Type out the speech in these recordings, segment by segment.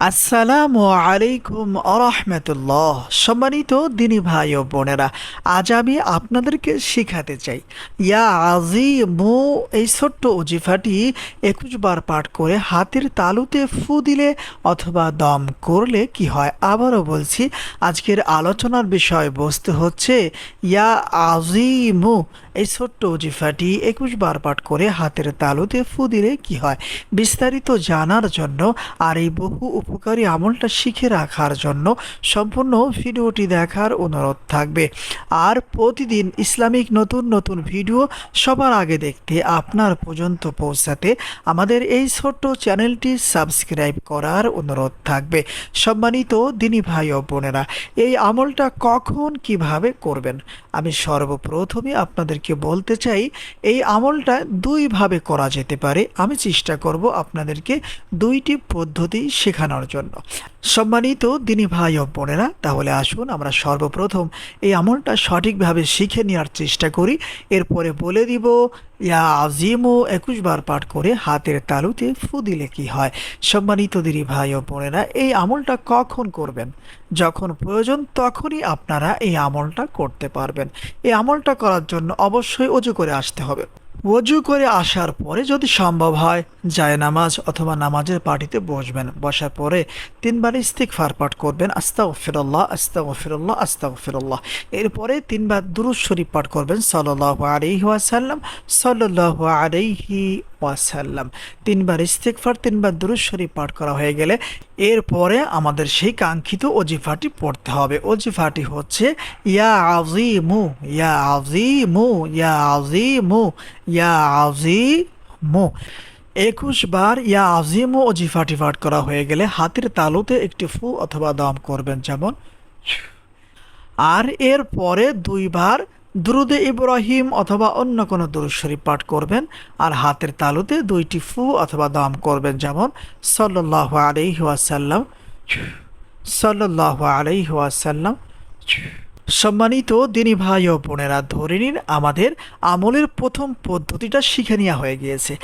আসসালামু আলাইকুম আরহামতুল্লাহ সম্মানিত দিনী ভাই ও বোনেরা, আজ আমি আপনাদেরকে শেখাতে চাই। ইয়া আজিমু, এই ছোট্ট অজিফাটি একুশ বার পাঠ করে হাতের তালুতে ফু দিলে অথবা দম করলে কি হয় আবারও বলছি, আজকের আলোচনার বিষয় বস্তু হচ্ছে, ইয়া আজিমু, এই ছোট্ট অজিফাটি একুশ বার পাঠ করে হাতের তালুতে ফু দিলে কি হয়? বিস্তারিত জানার জন্য আর এই বহু উপকারী আমলটা শিখে রাখার জন্য সম্পূর্ণ ভিডিওটি দেখার অনুরোধ থাকবে। আর প্রতিদিন ইসলামিক নতুন নতুন ভিডিও সবার আগে দেখতে আপনার পর্যন্ত পৌঁছাতে আমাদের এই ছোট্ট চ্যানেলটি সাবস্ক্রাইব করার অনুরোধ থাকবে। সম্মানিত দিনী ভাই ও বোনেরা, এই আমলটা কখন কীভাবে করবেন? আমি সর্বপ্রথমে আপনাদেরকে বলতে চাই, এই আমলটা দুইভাবে করা যেতে পারে। আমি চেষ্টা করব আপনাদেরকে দুইটি পদ্ধতি শেখানোর। জন্য। সম্মানিত দিনী ভাই ও বোনেরা, তাহলে আসুন আমরা সর্বপ্রথম এই আমলটা সঠিকভাবে শিখে নেওয়ার চেষ্টা করি। এরপরে বলে দিব, ইয়া আজিমও একুশ বার পাঠ করে হাতের তালুতে ফু দিলে কি হয়? সম্মানিত দিনী ভাই ও বোনেরা, এই আমলটা কখন করবেন? যখন প্রয়োজন তখনই আপনারা এই আমলটা করতে পারবেন। এই আমলটা করার জন্য অবশ্যই অজু করে আসতে হবে। অজু করে আসার পরে যদি সম্ভব হয়, যায় নামাজ অথবা নামাজের পার্টিতে বসবেন। বসার পরে তিনবার ইস্তিক ফার পাঠ করবেন। আস্তা ফিরল্লাহ আস্তা ফিরল্লাহ আস্তা ফিরল্লাহ এরপরে তিনবার দুরুজ শরীফ পাঠ করবেন। সাল্লাহ আলহি ওয়াসাল্লাম সাল্লাহ আলহি ওয়াসাল্লাম। তিনবার ইস্তিকফার তিনবার দুরুজ শরীফ পাঠ করা হয়ে গেলে এরপরে আমাদের সেই কাঙ্ক্ষিত অজিফাটি পড়তে হবে। অজিফাটি হচ্ছে, ইয়া আজিমু ইয়া আজিমু ইয়া আজিমু ইয়া আজিমু একুশ বার ইয়া আজিম ও অজিফাটি পাঠ করা হয়ে গেলে হাতের তালুতে একটি ফু অথবা দম করবেন যেমন, আর এর পরে দুইবার দুরুদে ইব্রাহিম অথবা অন্য কোনো দুরুদ শরীফ পাঠ করবেন আর হাতের তালুতে দুইটি ফু অথবা দম করবেন। যেমন সল্লাহ আলাইহি ওয়াসাল্লাম সল্লাহ আলাইহি ওয়াসাল্লাম। সম্মানিত দিনী ভাই ও বোনেরা, ধরে নিন আমাদের আমলের প্রথম পদ্ধতিটা শিখে নেওয়া হয়ে গিয়েছে।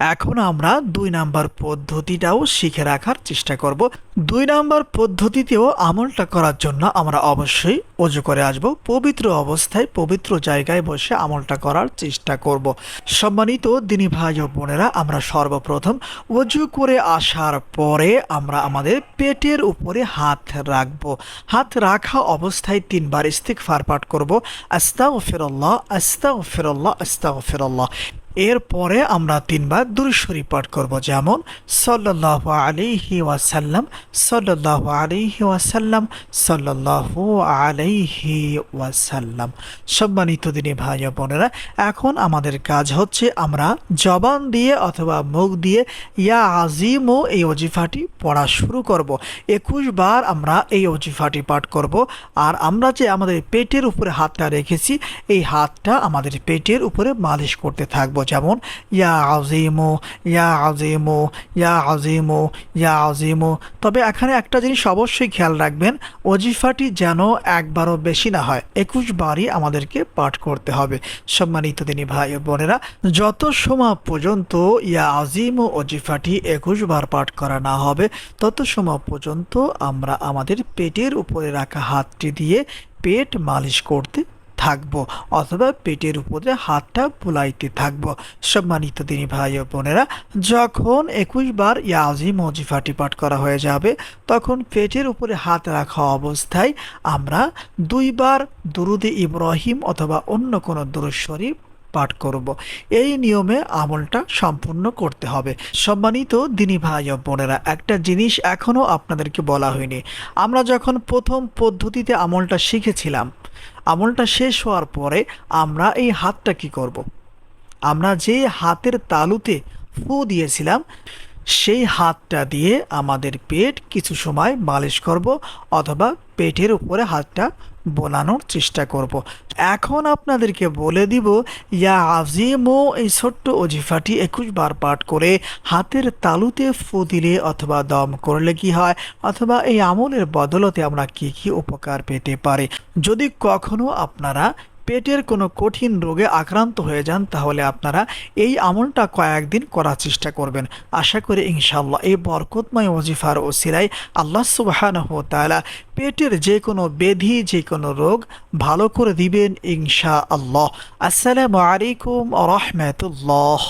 এখন আমরা দুই নাম্বার পদ্ধতিটাও শিখে রাখার চেষ্টা করব। দুই নাম্বার পদ্ধতিতেও আমলটা করার জন্য আমরা অবশ্যই অজু করে আসব। পবিত্র অবস্থায় পবিত্র জায়গায় বসে আমলটা করার চেষ্টা করব। সম্মানিত দিনী ভাই ও বোনেরা, আমরা সর্বপ্রথম অজু করে আসার পরে আমরা আমাদের পেটের উপরে হাত রাখব। হাত রাখা অবস্থায় তিনবার ইস্তিক ফার পাঠ করব। আস্তাও ফিরল্লাহ আস্তাও ফিরল্লাহ আস্তাও ফিরল্লাহ এরপরে আমরা তিনবার দুরুশরী পাঠ করব। যেমন সল্লাহ আলিহি ওয়াসাল্লাম সল্লাহ আলিহি ওয়াসাল্লাম সল্লাহ আলাইহি ওয়াসাল্লাম। সম্মানিত দিনী ভাই বোনেরা, এখন আমাদের কাজ হচ্ছে আমরা জবান দিয়ে অথবা মুখ দিয়ে ইয়া আজিমও এই অজিফাটি পড়া শুরু করব। একুশ বার আমরা এই অজিফাটি পাঠ করব। আর আমরা যে আমাদের পেটের উপরে হাতটা রেখেছি, এই হাতটা আমাদের পেটের উপরে মালিশ করতে থাকব। যেমন, ইয়া আজিমো ইয়া আজিমো ইয়া আজিমো ইয়া আজিমো তবে এখানে একটা জিনিস অবশ্যই খেয়াল রাখবেন অজিফাটি যেন একবারও বেশি না হয়। একুশ বারই আমাদেরকে পাঠ করতে হবে। সম্মানিত তিনি ভাই বোনেরা, যত সময় পর্যন্ত ইয়া আজিম ও অজিফাটি একুশ বার পাঠ করা না হবে, তত সময় পর্যন্ত আমরা আমাদের পেটের উপরে রাখা হাতটি দিয়ে পেট মালিশ করতে থাকব, অথবা পেটের উপরে হাতটা বুলাইতে থাকব। সম্মানিত তিনি ভাই ও বোনেরা, যখন একুশ বার ইয়াজিম মজিফাটি পাঠ করা হয়ে যাবে, তখন পেটের উপরে হাত রাখা অবস্থায় আমরা দুইবার দুরুদে ইব্রাহিম অথবা অন্য কোনো দুরুদ শরীফ পাঠ করব। এই নিয়মে আমলটা সম্পূর্ণ করতে হবে। সম্মানিত দিনী ভাই বোনেরা, একটা জিনিস এখনও আপনাদেরকে বলা হয়নি। আমরা যখন প্রথম পদ্ধতিতে আমলটা শিখেছিলাম আমলটা শেষ হওয়ার পরে আমরা এই হাতটা কি করব। আমরা যে হাতের তালুতে ফু দিয়েছিলাম সেই হাতটা দিয়ে আমাদের পেট কিছু সময় মালিশ করব অথবা পেটের উপরে হাতটা বোলানোর চেষ্টা করব। এখন আপনাদেরকে বলে দিব, ইয়া আজিমো, এই ছোট্ট অজিফাটি একুশ বার পাঠ করে হাতের তালুতে ফু দিলে অথবা দম করলে কি হয় অথবা এই আমলের বদলতে আমরা কি কি উপকার পেতে পারি যদি কখনো আপনারা পেটের কোনো কঠিন রোগে আক্রান্ত হয়ে যান, তাহলে আপনারা এই আমলটা কয়েকদিন করার চেষ্টা করবেন। আশা করি ইনশাল্লাহ এই বরকতময় ওজিফার সিরাই আল্লাহ সুবাহানহতালা পেটের যে কোনো বেধি যে কোনো রোগ ভালো করে দিবেন ইনশা আল্লাহ আসসালামু আলাইকুম রহমতুল্লাহ।